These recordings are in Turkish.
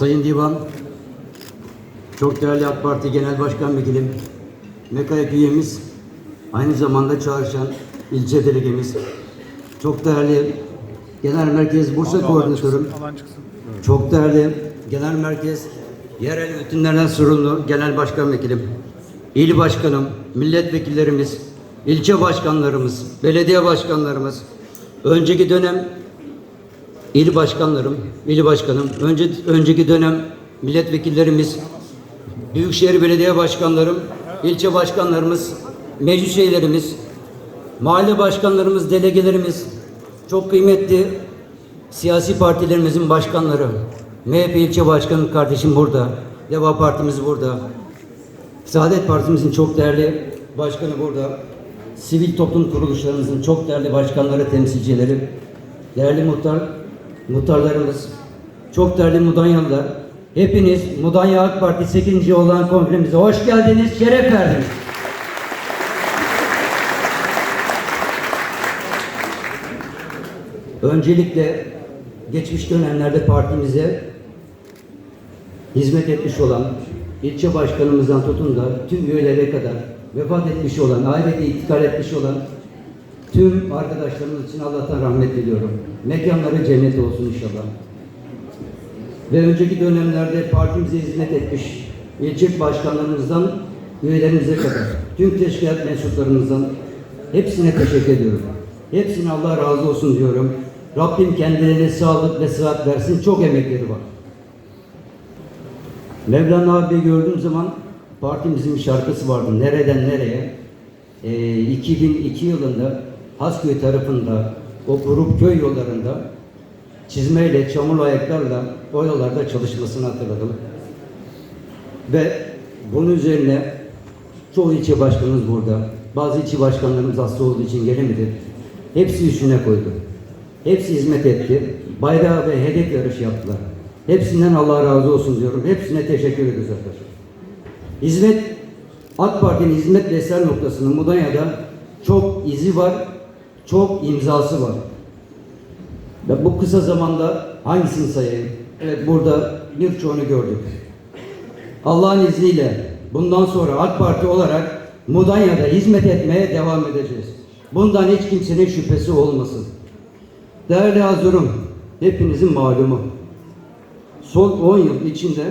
Sayın Divan, çok değerli AK Parti Genel Başkan Vekilim, MEKAYK üyemiz, aynı zamanda çalışan ilçe delegemiz, çok değerli Genel Merkez Bursa Koordinatörüm, Alan çıksın. çok değerli Genel Merkez Yerel Yönetimlerden sorumlu Genel Başkan Vekilim, İl Başkanım, milletvekillerimiz, ilçe başkanlarımız, belediye başkanlarımız, önceki dönem il başkanlarım, il başkanım, önce, önceki dönem milletvekillerimiz, büyükşehir belediye başkanlarım, ilçe başkanlarımız, meclis üyelerimiz, mahalle başkanlarımız, delegelerimiz, çok kıymetli siyasi partilerimizin başkanları, MHP ilçe başkanı kardeşim burada, Deva Partimiz burada, Saadet Partimizin çok değerli başkanı burada, sivil toplum kuruluşlarımızın çok değerli başkanları, temsilcileri, değerli muhtar, muhtarlarımız, çok değerli Mudanyalılar, hepiniz Mudanya AK Parti 8. olan kongremize hoş geldiniz, şeref verdiniz. Öncelikle geçmiş dönemlerde partimize hizmet etmiş olan ilçe başkanımızdan tutun da tüm üyelere kadar vefat etmiş olan, ahirete intikal etmiş olan tüm arkadaşlarımız için Allah'tan rahmet diliyorum. Mekanları cennet olsun inşallah. Ve önceki dönemlerde partimize hizmet etmiş ilçe başkanlarımızdan üyelerimize kadar tüm teşkilat mensuplarımızdan hepsine teşekkür ediyorum. Hepsine Allah razı olsun diyorum. Rabbim kendilerine sağlık ve sıhhat versin. Çok emekleri var. Mevlana abi gördüğüm zaman partimizin bir şarkısı vardı. Nereden nereye? Ee, 2002 yılında Hasköy tarafında o grup köy yollarında çizmeyle, çamurlu ayaklarla o yollarda çalışmasını hatırladım. Ve bunun üzerine çoğu ilçe başkanımız burada. Bazı ilçe başkanlarımız hasta olduğu için gelemedi. Hepsi üstüne koydu. Hepsi hizmet etti. Bayrağı ve hedef yarışı yaptılar. Hepsinden Allah razı olsun diyorum. Hepsine teşekkür ediyoruz arkadaşlar. Hizmet, AK Parti'nin hizmet eser noktasının Mudanya'da çok izi var, çok imzası var. Ve bu kısa zamanda hangisini sayayım? Evet burada birçoğunu gördük. Allah'ın izniyle bundan sonra AK Parti olarak Mudanya'da hizmet etmeye devam edeceğiz. Bundan hiç kimsenin şüphesi olmasın. Değerli Hazurum, hepinizin malumu. Son 10 yıl içinde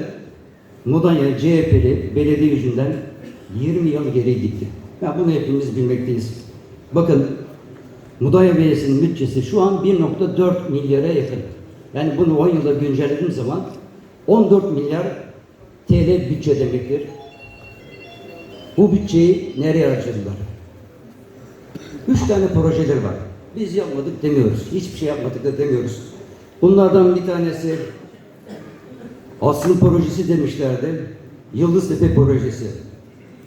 Mudanya CHP'li belediye yüzünden 20 yıl geri gitti. Ya bunu hepimiz bilmekteyiz. Bakın Mudanya Belediyesi'nin bütçesi şu an 1.4 milyara yakın. Yani bunu 10 yılda güncellediğim zaman 14 milyar TL bütçe demektir. Bu bütçeyi nereye harcadılar? Üç tane projeler var. Biz yapmadık demiyoruz. Hiçbir şey yapmadık da demiyoruz. Bunlardan bir tanesi Asrın projesi demişlerdi. Yıldıztepe projesi.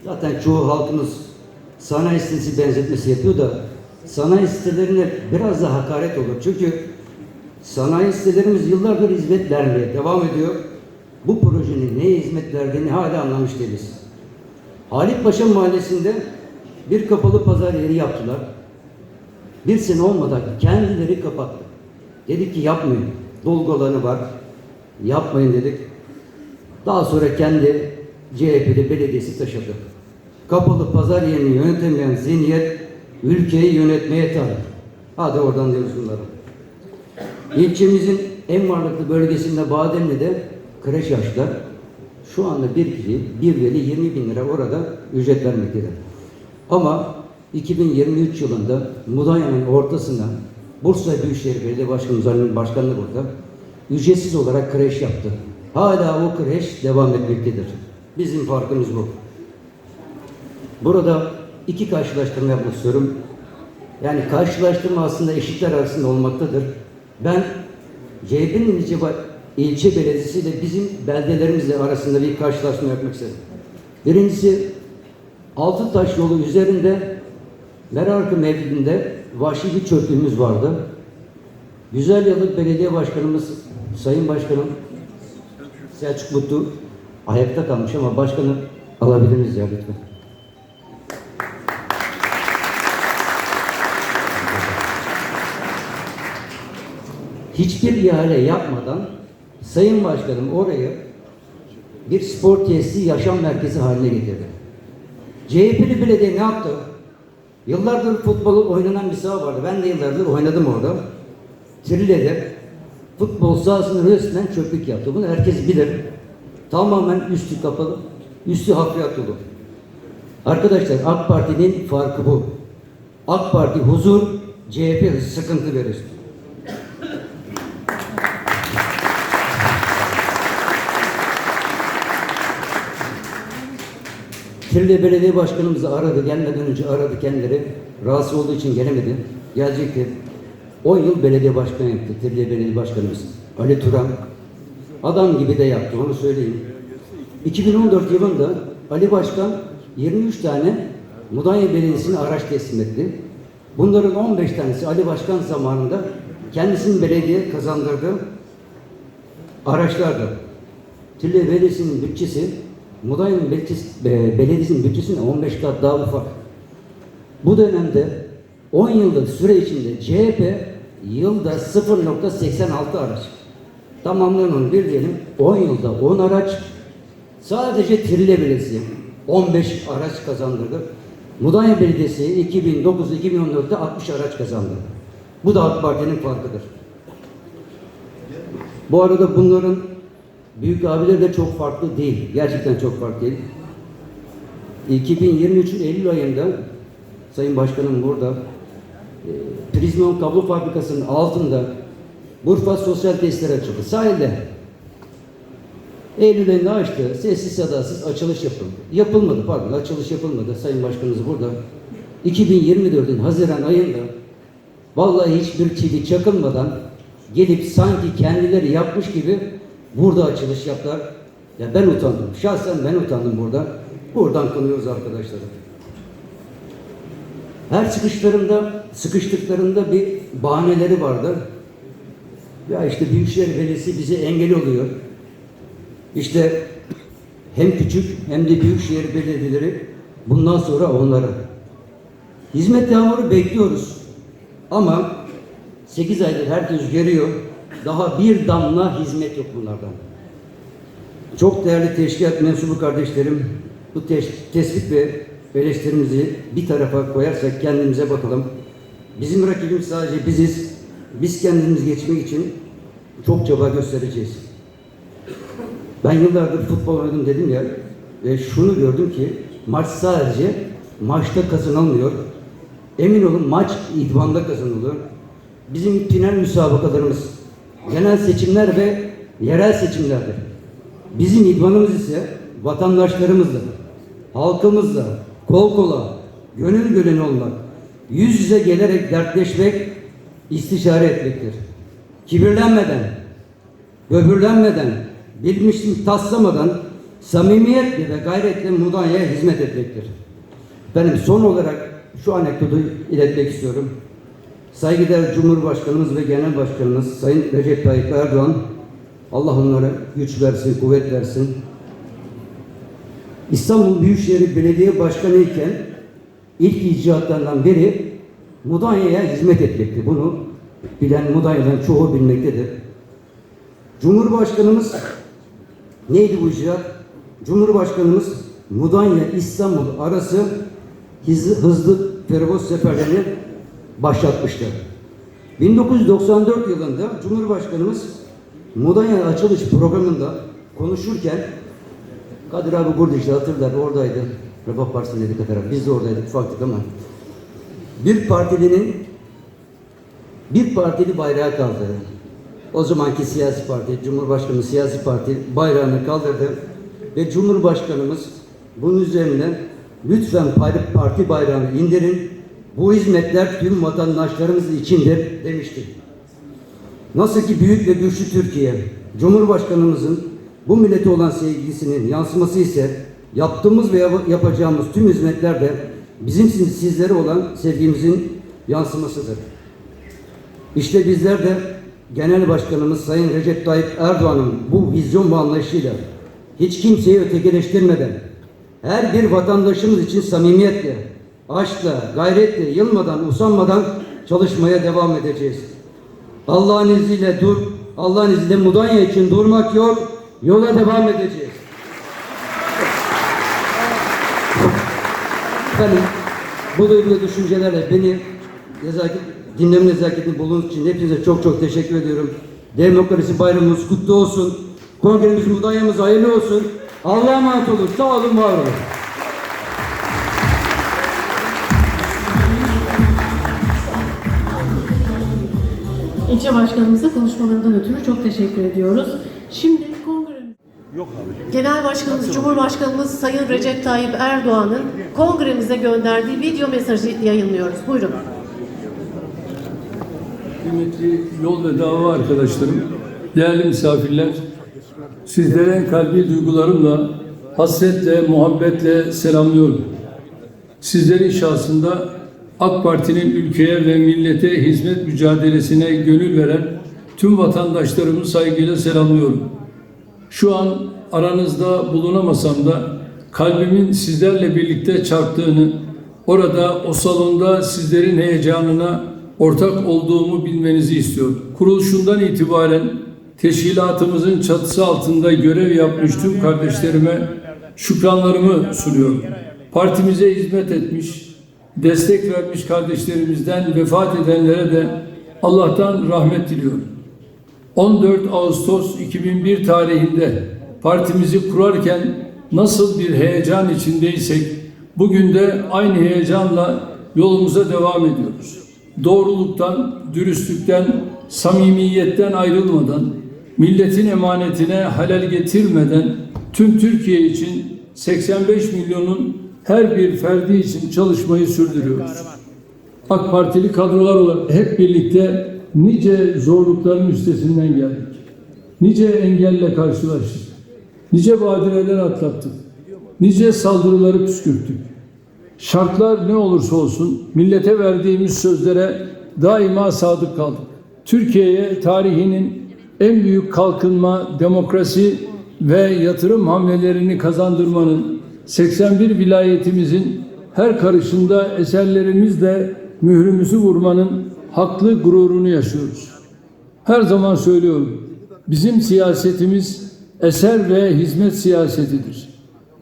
Zaten çoğu halkımız sanayi sitesi benzetmesi yapıyor da sanayi sitelerine biraz da hakaret olur. Çünkü sanayi sitelerimiz yıllardır hizmet vermeye devam ediyor. Bu projenin neye hizmet verdiğini hala anlamış değiliz. Halit Paşa Mahallesi'nde bir kapalı pazar yeri yaptılar. Bir sene olmadan kendileri kapattı. Dedik ki yapmayın. Dolgu var. Yapmayın dedik. Daha sonra kendi CHP'li belediyesi taşıdı. Kapalı pazar yerini yönetemeyen zihniyet ülkeyi yönetmeye talip. Hadi oradan diyoruz bunları. İlçemizin en varlıklı bölgesinde Bademli'de kreş açtılar. Şu anda bir kişi, bir veli 20 bin lira orada ücret vermektedir. Ama 2023 yılında Mudanya'nın ortasında Bursa Büyükşehir Belediye Başkanımızın başkanlığı burada ücretsiz olarak kreş yaptı. Hala o kreş devam etmektedir. Bizim farkımız bu. Burada iki karşılaştırma yapmak istiyorum. Yani karşılaştırma aslında eşitler arasında olmaktadır. Ben CHP'nin ilçe, ilçe belediyesi ile bizim beldelerimizle arasında bir karşılaştırma yapmak istedim. Birincisi Altıntaş yolu üzerinde Merarkı mevkidinde vahşi bir çöplüğümüz vardı. Güzel Yalık Belediye Başkanımız, Sayın Başkanım Selçuk Mutlu ayakta kalmış ama başkanı alabilir miyiz ya lütfen? Hiçbir ihale yapmadan Sayın Başkanım orayı bir spor tesisi yaşam merkezi haline getirdi. CHP'li belediye ne yaptı? Yıllardır futbol oynanan bir saha vardı. Ben de yıllardır oynadım orada. Trile'de futbol sahasının resmen çöplük yaptı. Bunu herkes bilir. Tamamen üstü kapalı, üstü hafriyat dolu. Arkadaşlar AK Parti'nin farkı bu. AK Parti huzur, CHP sıkıntı verir. Kirli Belediye Başkanımızı aradı, gelmeden önce aradı kendileri. Rahatsız olduğu için gelemedi. Gelecekti. 10 yıl belediye başkanı yaptı Kirli Belediye Başkanımız. Ali Turan. Adam gibi de yaptı, onu söyleyeyim. 2014 yılında Ali Başkan 23 tane Mudanya Belediyesi'ne araç teslim etti. Bunların 15 tanesi Ali Başkan zamanında kendisinin belediye kazandırdığı araçlardı. Tilye Belediyesi'nin bütçesi Mudanya'nın e, belediyesinin bütçesinin 15 kat daha ufak. Bu dönemde 10 yıllık süre içinde CHP yılda 0.86 araç. Tamamlanan bir diyelim 10 yılda 10 araç sadece Belediyesi 15 araç kazandırdı. Mudanya Belediyesi 2009-2014'te 60 araç kazandı. Bu da AK Parti'nin farkıdır. Bu arada bunların büyük abileri de çok farklı değil. Gerçekten çok farklı değil. 2023 Eylül ayında Sayın Başkanım burada e, Prizmon Kablo Fabrikası'nın altında Burfa Sosyal Tesisleri açıldı. Sahilde. Eylül ayında açtı. Sessiz sedasız açılış yapıldı. Yapılmadı pardon açılış yapılmadı. Sayın Başkanımız burada. 2024'ün Haziran ayında vallahi hiçbir çivi çakılmadan gelip sanki kendileri yapmış gibi burada açılış yaptılar. Ya ben utandım. Şahsen ben utandım burada. Buradan kınıyoruz arkadaşlar. Her sıkışlarında, sıkıştıklarında bir bahaneleri vardı. Ya işte Büyükşehir Belediyesi bize engel oluyor. İşte hem küçük hem de büyükşehir belediyeleri bundan sonra onlara. Hizmet yağmuru bekliyoruz. Ama 8 aydır herkes görüyor. Daha bir damla hizmet yok bunlardan. Çok değerli teşkilat mensubu kardeşlerim, bu teş- tespit ve eleştirimizi bir tarafa koyarsak kendimize bakalım. Bizim rakibimiz sadece biziz. Biz kendimiz geçmek için çok çaba göstereceğiz. Ben yıllardır futbol oynadım dedim ya ve şunu gördüm ki maç sadece maçta kazanılmıyor. Emin olun maç idmanda kazanılıyor. Bizim final müsabakalarımız genel seçimler ve yerel seçimlerdir. Bizim idmanımız ise vatandaşlarımızla, halkımızla, kol kola, gönül gönül olmak, yüz yüze gelerek dertleşmek, istişare etmektir. Kibirlenmeden, böbürlenmeden, bilmişlik taslamadan samimiyetle ve gayretle Mudanya'ya hizmet etmektir. Benim son olarak şu anekdotu iletmek istiyorum. Saygıdeğer Cumhurbaşkanımız ve Genel Başkanımız Sayın Recep Tayyip Erdoğan Allah onlara güç versin, kuvvet versin. İstanbul Büyükşehir Belediye Başkanı iken ilk icraatlarından biri Mudanya'ya hizmet etmekti. Bunu bilen Mudanya'dan çoğu bilmektedir. Cumhurbaşkanımız neydi bu icraat? Cumhurbaşkanımız Mudanya İstanbul arası hızlı, hızlı feribot seferlerini başlatmıştı. 1994 yılında Cumhurbaşkanımız Mudanya açılış programında konuşurken Kadir abi burada işte hatırlar oradaydı. Refah Partisi'ndeydik Kadir abi. Biz de oradaydık ufaktık ama bir partilinin bir partili bayrağı kaldırdı. O zamanki siyasi parti, Cumhurbaşkanı siyasi parti bayrağını kaldırdı ve Cumhurbaşkanımız bunun üzerine lütfen parti bayrağını indirin. Bu hizmetler tüm vatandaşlarımız içindir demişti. Nasıl ki büyük ve güçlü Türkiye, Cumhurbaşkanımızın bu millete olan sevgisinin yansıması ise yaptığımız ve yap- yapacağımız tüm hizmetler de bizim siz- sizlere olan sevgimizin yansımasıdır. İşte bizler de Genel Başkanımız Sayın Recep Tayyip Erdoğan'ın bu vizyon ve anlayışıyla hiç kimseyi ötekileştirmeden her bir vatandaşımız için samimiyetle, aşkla, gayretle, yılmadan, usanmadan çalışmaya devam edeceğiz. Allah'ın izniyle dur, Allah'ın izniyle Mudanya için durmak yok. Yola devam edeceğiz. Efendim bu duygu düşüncelerle beni nezaket, dinleme nezaketini bulunduğunuz için hepinize çok çok teşekkür ediyorum. Demokrasi bayramımız kutlu olsun. Kongremiz Mudanya'mız hayırlı olsun. Allah'a emanet olun. Sağ olun, var olun. İlçe başkanımıza konuşmalarından ötürü çok teşekkür ediyoruz. Şimdi kongremiz... Genel Başkanımız, Cumhurbaşkanımız Sayın Recep Tayyip Erdoğan'ın kongremize gönderdiği video mesajı yayınlıyoruz. Buyurun. Kıymetli yol ve dava arkadaşlarım, değerli misafirler, sizlere en kalbi duygularımla, hasretle, muhabbetle selamlıyorum. Sizlerin şahsında AK Parti'nin ülkeye ve millete hizmet mücadelesine gönül veren tüm vatandaşlarımı saygıyla selamlıyorum. Şu an aranızda bulunamasam da kalbimin sizlerle birlikte çarptığını, orada o salonda sizlerin heyecanına ortak olduğumu bilmenizi istiyorum. Kuruluşundan itibaren teşkilatımızın çatısı altında görev yapmış tüm kardeşlerime şükranlarımı sunuyorum. Partimize hizmet etmiş, destek vermiş kardeşlerimizden vefat edenlere de Allah'tan rahmet diliyorum. 14 Ağustos 2001 tarihinde partimizi kurarken nasıl bir heyecan içindeysek bugün de aynı heyecanla yolumuza devam ediyoruz. Doğruluktan, dürüstlükten, samimiyetten ayrılmadan, milletin emanetine halel getirmeden tüm Türkiye için 85 milyonun her bir ferdi için çalışmayı sürdürüyoruz. AK Partili kadrolar olarak hep birlikte nice zorlukların üstesinden geldik. Nice engelle karşılaştık. Nice badireler atlattık. Nice saldırıları püskürttük. Şartlar ne olursa olsun millete verdiğimiz sözlere daima sadık kaldık. Türkiye'ye tarihinin en büyük kalkınma, demokrasi ve yatırım hamlelerini kazandırmanın 81 vilayetimizin her karışında eserlerimizle mührümüzü vurmanın haklı gururunu yaşıyoruz. Her zaman söylüyorum. Bizim siyasetimiz eser ve hizmet siyasetidir.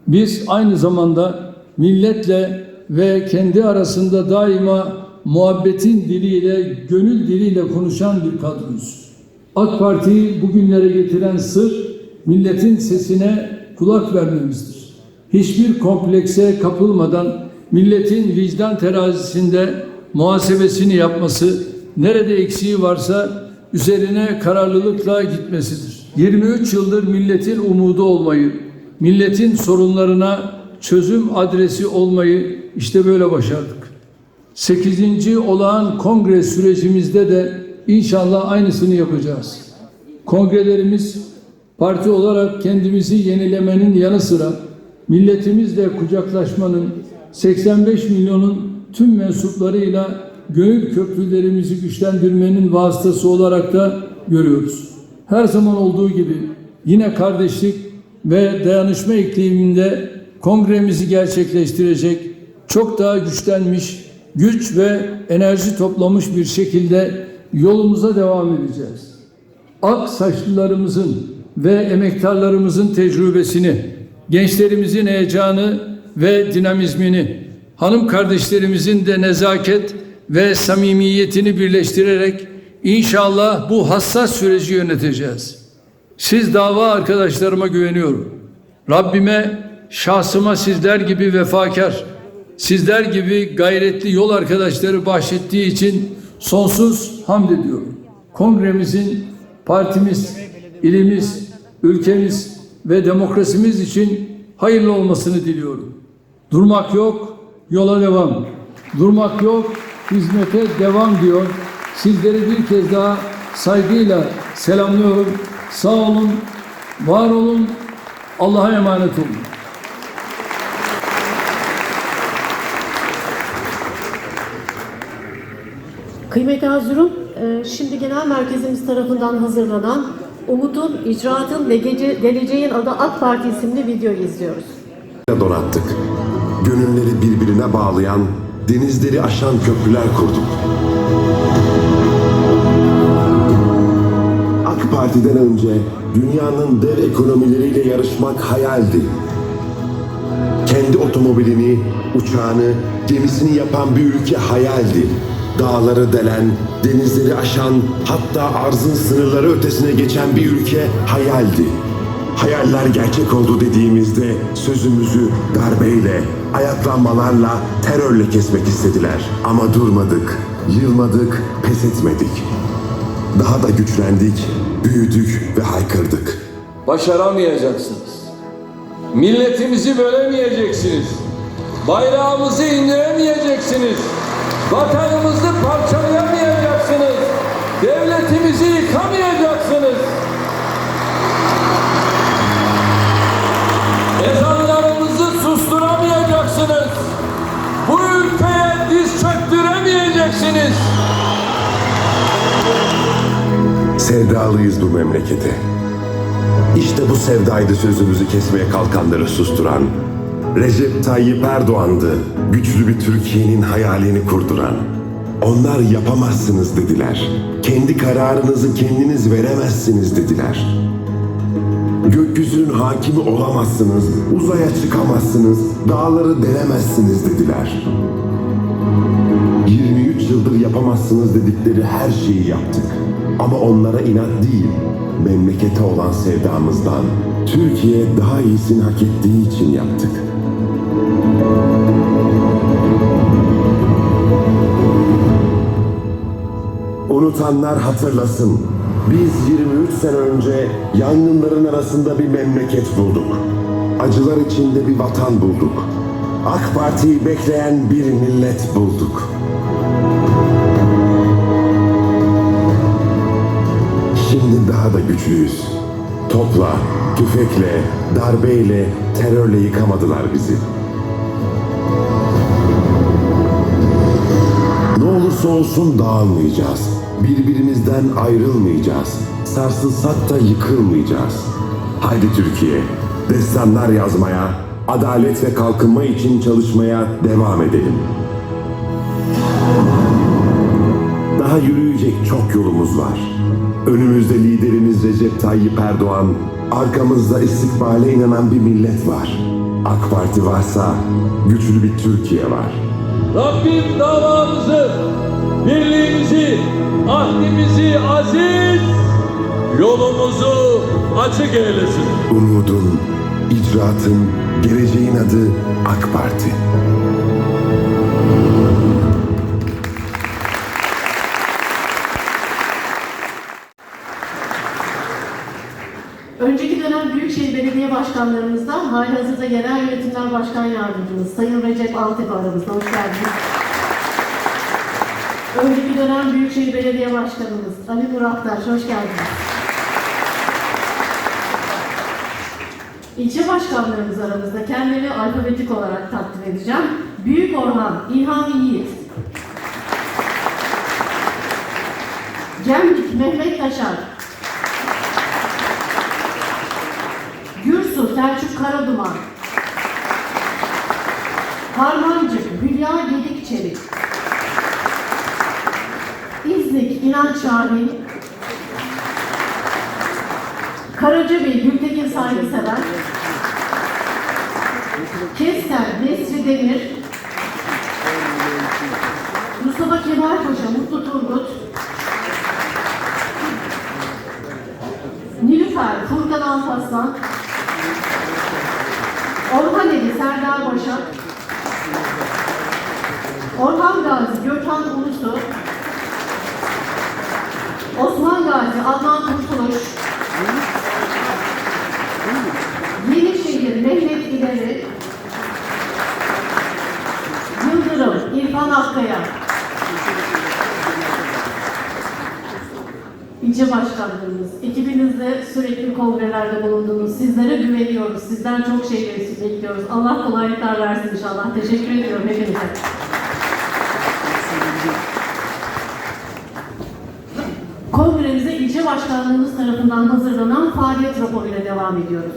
Biz aynı zamanda milletle ve kendi arasında daima muhabbetin diliyle, gönül diliyle konuşan bir kadroyuz. AK Parti'yi bugünlere getiren sır milletin sesine kulak vermemizdir. Hiçbir komplekse kapılmadan milletin vicdan terazisinde muhasebesini yapması, nerede eksiği varsa üzerine kararlılıkla gitmesidir. 23 yıldır milletin umudu olmayı, milletin sorunlarına çözüm adresi olmayı işte böyle başardık. 8. olağan kongre sürecimizde de inşallah aynısını yapacağız. Kongrelerimiz parti olarak kendimizi yenilemenin yanı sıra milletimizle kucaklaşmanın 85 milyonun tüm mensuplarıyla gönül köprülerimizi güçlendirmenin vasıtası olarak da görüyoruz. Her zaman olduğu gibi yine kardeşlik ve dayanışma ikliminde kongremizi gerçekleştirecek çok daha güçlenmiş, güç ve enerji toplamış bir şekilde yolumuza devam edeceğiz. Ak saçlılarımızın ve emektarlarımızın tecrübesini, gençlerimizin heyecanı ve dinamizmini, hanım kardeşlerimizin de nezaket ve samimiyetini birleştirerek inşallah bu hassas süreci yöneteceğiz. Siz dava arkadaşlarıma güveniyorum. Rabbime, şahsıma sizler gibi vefakar, sizler gibi gayretli yol arkadaşları bahşettiği için sonsuz hamd ediyorum. Kongremizin partimiz, ilimiz, ülkemiz ve demokrasimiz için hayırlı olmasını diliyorum. Durmak yok, yola devam. Durmak yok, hizmete devam diyor. Sizleri bir kez daha saygıyla selamlıyorum. Sağ olun, var olun, Allah'a emanet olun. Kıymetli Hazırım, e, şimdi genel merkezimiz tarafından hazırlanan Umut'un, İcraat'ın ve Gece, Geleceğin Adı AK Parti isimli videoyu izliyoruz. donattık. Gönülleri birbirine bağlayan, denizleri aşan köprüler kurduk. AK Parti'den önce dünyanın dev ekonomileriyle yarışmak hayaldi. Kendi otomobilini, uçağını, gemisini yapan bir ülke hayaldi. Dağları delen, denizleri aşan, hatta arzın sınırları ötesine geçen bir ülke hayaldi. Hayaller gerçek oldu dediğimizde sözümüzü darbeyle, ayaklanmalarla, terörle kesmek istediler. Ama durmadık, yılmadık, pes etmedik. Daha da güçlendik, büyüdük ve haykırdık. Başaramayacaksınız. Milletimizi bölemeyeceksiniz. Bayrağımızı indiremeyeceksiniz. Vatanımızı parçalayamayacaksınız. Devletimizi yıkamayacaksınız. Ezanlarımızı susturamayacaksınız. Bu ülkeye diz çöktüremeyeceksiniz. Sevdalıyız bu memlekete. İşte bu sevdaydı sözümüzü kesmeye kalkanları susturan. Recep Tayyip Erdoğan'dı güçlü bir Türkiye'nin hayalini kurduran. Onlar yapamazsınız dediler. Kendi kararınızı kendiniz veremezsiniz dediler. Gökyüzünün hakimi olamazsınız, uzaya çıkamazsınız, dağları delemezsiniz dediler. 23 yıldır yapamazsınız dedikleri her şeyi yaptık. Ama onlara inat değil, memlekete olan sevdamızdan, Türkiye daha iyisini hak ettiği için yaptık. Unutanlar hatırlasın. Biz 23 sene önce yangınların arasında bir memleket bulduk. Acılar içinde bir vatan bulduk. AK Parti'yi bekleyen bir millet bulduk. Şimdi daha da güçlüyüz. Topla, tüfekle, darbeyle, terörle yıkamadılar bizi. Olursa olsun dağılmayacağız. Birbirimizden ayrılmayacağız. Sarsılsak da yıkılmayacağız. Haydi Türkiye, destanlar yazmaya, adalet ve kalkınma için çalışmaya devam edelim. Daha yürüyecek çok yolumuz var. Önümüzde liderimiz Recep Tayyip Erdoğan, arkamızda istikbale inanan bir millet var. AK Parti varsa güçlü bir Türkiye var. Rabbim davamızı, birliğimizi, ahdimizi aziz, yolumuzu açık eylesin. Umudun, icraatın, geleceğin adı AK Parti. Önceki dönem Büyükşehir Belediye Başkanlarımızdan halihazırda Yerel Yönetimler Başkan Yardımcımız Sayın Recep Altepe aramızda. Hoş geldiniz. Önceki dönem Büyükşehir Belediye Başkanımız Ali Nur Aktaş. Hoş geldiniz. İlçe başkanlarımız aramızda kendileri alfabetik olarak takdim edeceğim. Büyük Orhan, İlham Yiğit. Gemlik Mehmet Taşar. Gürsu Selçuk Karaduman. Harmancık Hülya Gedikçelik. İznik İnanç Şahin. Karacabey Gültekin Saygısever. Kester Nesri Demir. Mustafa Kemal Paşa Mutlu Turgut. Nilüfer Furkan Alparslan. Orhan Eli Serdar Başak. Orhan Gazi Gökhan Ulusu. Osman Gazi Adnan Kurtuluş. Yenişehir Mehmet İleri. Yıldırım İrfan Akkaya. İlçe başkanlarımız, ekibinizle sürekli kongrelerde bulundunuz. Sizlere güveniyoruz. Sizden çok şey bekliyoruz. Allah kolaylıklar versin inşallah. Teşekkür ediyorum hepinize. Kongremize ilçe başkanlığımız tarafından hazırlanan faaliyet raporuyla devam ediyoruz.